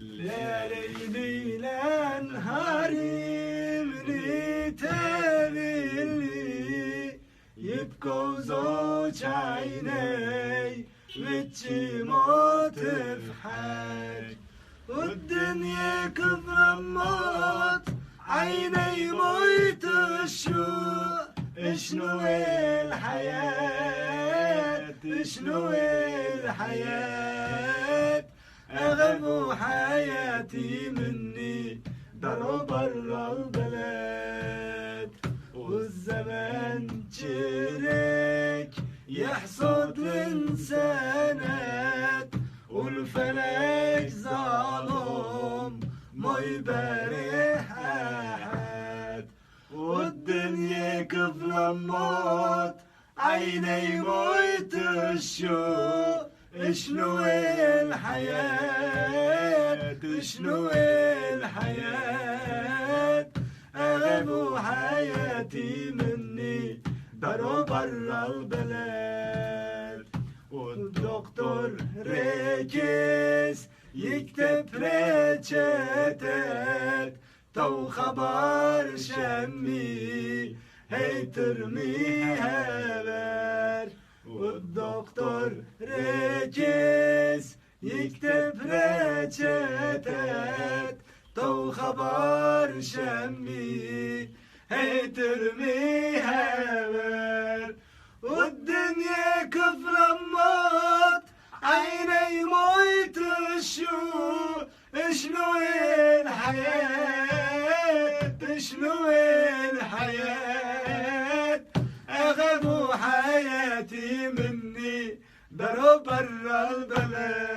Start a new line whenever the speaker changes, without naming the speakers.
Leyli harimri tevilli Yip kovzo çayney Vitçim o tefhek Uddinye kıvrammat Ayney moytuşu Işnu el hayat Işnu el hayat أغلب حياتي مني. داروا برا البلد. والزمن شريك يحصد الانسانات والفلك ظالم. ما يبارح أحد. والدنيا كفلة موت عيني موت الشوق شنو الحياة شنو الحياة أغلب حياتي مني داروا برا البلد والدكتور ركز يكتب ريتشتك تو خبر شمي هي ترمي هبر والدكتور ركز يكتب ريتشتك تو خبر شمي هي ترمي هبر والدنيا كفر موت عيني موت الشوق شنو الحياة شنو الحياة أخذوا حياتي مني دروا برا البلد